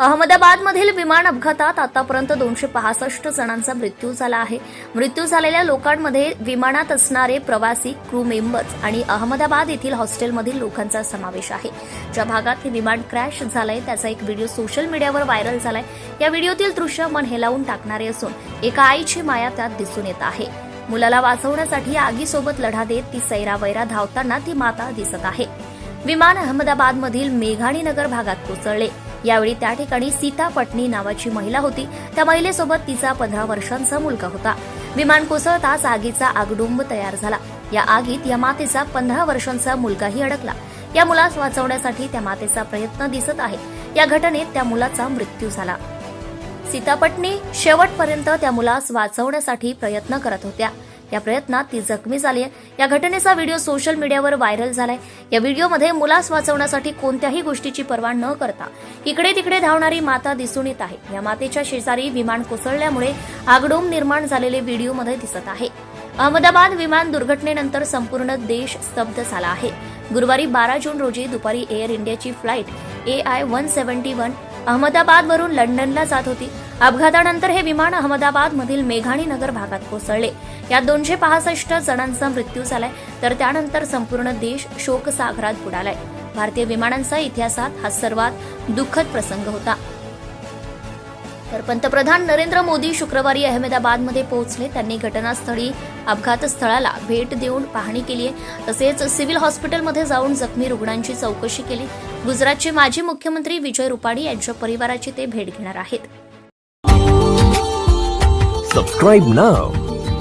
अहमदाबादमधील विमान अपघातात आतापर्यंत दोनशे पासष्ट जणांचा मृत्यू झाला आहे. मृत्यू झालेल्या लोकांमध्ये विमानात असणारे प्रवासी क्रू मेंबर्स आणि अहमदाबाद येथील हॉस्टेलमधील लोकांचा समावेश आहे. ज्या भागात हे विमान क्रॅश झालंय त्याचा एक व्हिडिओ सोशल मीडियावर व्हायरल झालाय. या व्हिडिओतील दृश्य मन हेलावून टाकणारे असून एका आईची माया त्यात दिसून येत आहे. मुलाला वाचवण्यासाठी आगीसोबत लढा देत ती सैरावैरा धावताना ती माता दिसत आहे. विमान अहमदाबादमधील मेघाणी नगर भागात कोसळले. यावेळी त्या ठिकाणी सीता पटणी नावाची महिला होती. त्या महिलेसोबत तिचा पंधरा वर्षांचा मुलगा होता. विमान कोसळताच आगीचा आगडुंब तयार झाला. या आगीत या मातेचा पंधरा वर्षांचा मुलगाही अडकला. या मुलास वाचवण्यासाठी त्या मातेचा प्रयत्न दिसत आहे. या घटनेत त्या मुलाचा मृत्यू झाला. सीतापटनी शेवटपर्यंत त्या मुलास वाचवण्यासाठी प्रयत्न करत होत्या. या प्रयत्नात ती जखमी झाली आहे या घटनेचा व्हिडिओ सोशल मीडियावर व्हायरल झालाय. या व्हिडिओमध्ये मुलास वाचवण्यासाठी कोणत्याही गोष्टीची पर्वा न करता इकडे तिकडे धावणारी माता दिसून येत आहे. या मातेच्या शेजारी विमान कोसळल्यामुळे आगडोम निर्माण झालेले व्हिडिओमध्ये दिसत आहे. अहमदाबाद विमान दुर्घटनेनंतर संपूर्ण देश स्तब्ध झाला आहे. गुरुवारी बारा जून रोजी दुपारी एअर इंडियाची flight A I one seventy one अहमदाबादवरून लंडनला जात होती. अपघातानंतर हे विमान अहमदाबाद मधील मेघाणी नगर भागात कोसळले. यात दोनशे पासष्ट जणांचा मृत्यू झालाय. तर त्यानंतर संपूर्ण देश शोकसागरात बुडालाय. भारतीय विमानांचा इतिहासात हा सर्वात दुःखद प्रसंग होता. तर पंतप्रधान नरेंद्र मोदी शुक्रवारी अहमदाबादमध्ये पोहोचले. त्यांनी घटनास्थळी अपघातस्थळाला भेट देऊन पाहणी केली आहे. तसेच सिव्हिल हॉस्पिटलमध्ये जाऊन जखमी रुग्णांची चौकशी केली. गुजरातचे माजी मुख्यमंत्री विजय रुपाणी यांच्या परिवाराची ते भेट घेणार आहेत.